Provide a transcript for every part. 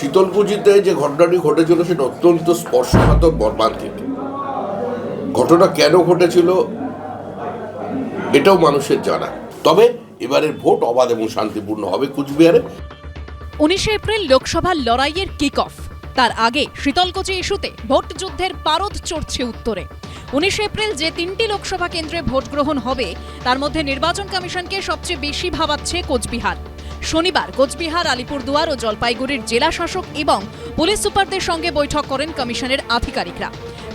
শীতলকুচিতে যে ঘটনাটি ঘটেছিল সেটা অত্যন্ত স্পর্শকাতর মর্মান্তিক। ঘটনা কেন ঘটেছিল এটাও মানুষের জানা। তবে এবারের ভোট অবাধ এবং শান্তিপূর্ণ হবে কুচবিহারে। উনিশে এপ্রিল লোকসভার লড়াইয়ের কিক অফ তার আগে শীতলকুচি ইস্যুতে ভোট যুদ্ধের পারদ চড়ছে উত্তরে। উনিশে এপ্রিল যে তিনটি লোকসভা কেন্দ্রে ভোট গ্রহণ হবে তার মধ্যে নির্বাচন কমিশনকে সবচেয়ে বেশি ভাবাচ্ছে কোচবিহার। শনিবার কোচবিহার, আলিপুরদুয়ার ও জলপাইগুড়ির জেলা শাসক এবং পুলিশ সুপারদের সঙ্গে বৈঠক করেন কমিশনের আধিকারিকরা।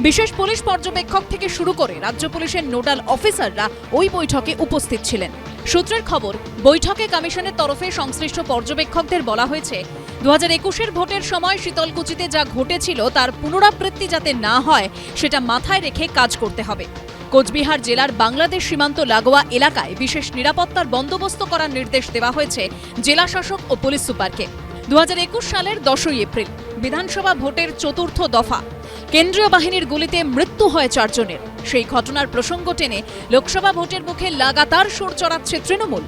বিশেষ পুলিশ পর্যবেক্ষক থেকে শুরু করে রাজ্য পুলিশের নোডাল অফিসাররা ওই বৈঠকে উপস্থিত ছিলেন। সূত্রের খবর, বৈঠকে কমিশনের তরফে সংশ্লিষ্ট পর্যবেক্ষকদের বলা হয়েছে দু হাজার একুশের ভোটের সময় শীতলকুচিতে যা ঘটেছিল তার পুনরাবৃত্তি যাতে না হয়, সেটা মাথায় রেখে কাজ করতে হবে। কোচবিহার জেলার বাংলাদেশ সীমান্ত লাগোয়া এলাকায় বিশেষ নিরাপত্তার বন্দোবস্ত করার নির্দেশ দেওয়া হয়েছে জেলা শাসক ও পুলিশ সুপারকে। দুহাজার একুশ সালের দশই এপ্রিল, বিধানসভা ভোটের চতুর্থ দফা। কেন্দ্রীয় বাহিনীর গুলিতে মৃত্যু হয় চারজনের। সেই ঘটনার প্রসঙ্গ টেনে লোকসভা ভোটের মুখে লাগাতার সুর চড়াচ্ছে তৃণমূল।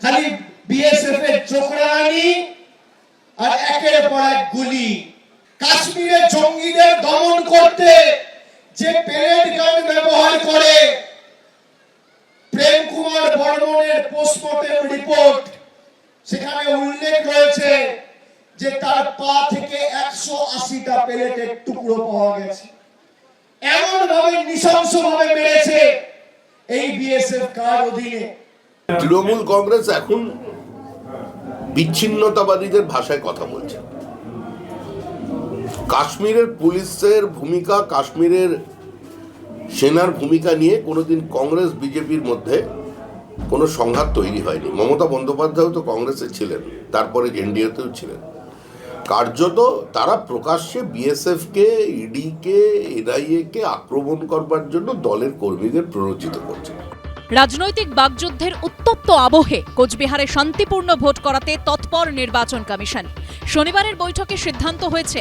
খালি বিএসএফ এর আর একের পর এক গুলি। কাশ্মীরে জঙ্গিদের দমন করতে যে পেরেড গান ব্যবহার করে, প্রেম কুমার বর্মনের পোস্টমর্টেম রিপোর্ট সেখানে উল্লেখ রয়েছে যে তার পা থেকে একশো আশিটা পেলেটের টুকরো পাওয়া গেছে। এমন ভাবে নৃশংস ভাবে মেরেছে এই বিএসএফ কার অধীনে। তৃণমূল কংগ্রেস এখন বিচ্ছিন্নতাবাদীদের ভাষায় কথা বলছে। কাশ্মীরের পুলিশের ভূমিকা, কাশ্মীরের সেনার ভূমিকা নিয়ে কোনোদিন কংগ্রেস, বিজেপির মধ্যে কোনো সংঘাত তৈরি হয়নি। মমতা বন্দ্যোপাধ্যায়ও তো কংগ্রেসে ছিলেন, তারপরে এনডিএতেও ছিলেন। কার্যত তারা প্রকাশ্যে বিএসএফকে, ইডিকে, এনআইএকে আক্রমণ করবার জন্য দলের কর্মীদের প্ররোচিত করছে। রাজনৈতিক বাগযুদ্ধের উত্তপ্ত আবহে কোচবিহারে শান্তিপূর্ণ ভোট করাতে তৎপর নির্বাচন কমিশন। শনিবারের বৈঠকে সিদ্ধান্ত হয়েছে,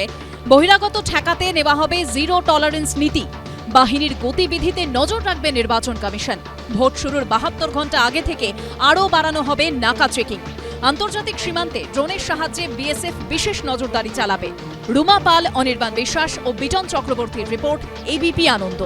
বহিরাগত ঠেকাতে নেওয়া হবে জিরো টলারেন্স নীতি। বাহিনীর গতিবিধিতে নজর রাখবে নির্বাচন কমিশন। ভোট শুরুর বাহাত্তর ঘণ্টা আগে থেকে আরও বাড়ানো হবে নাকা চেকিং। আন্তর্জাতিক সীমান্তে ড্রোনের সাহায্যে বিএসএফ বিশেষ নজরদারি চালাবে। রুমা পাল, অনির্বাণ বিশ্বাস ও বিটন চক্রবর্তীর রিপোর্ট, এবিপি আনন্দ।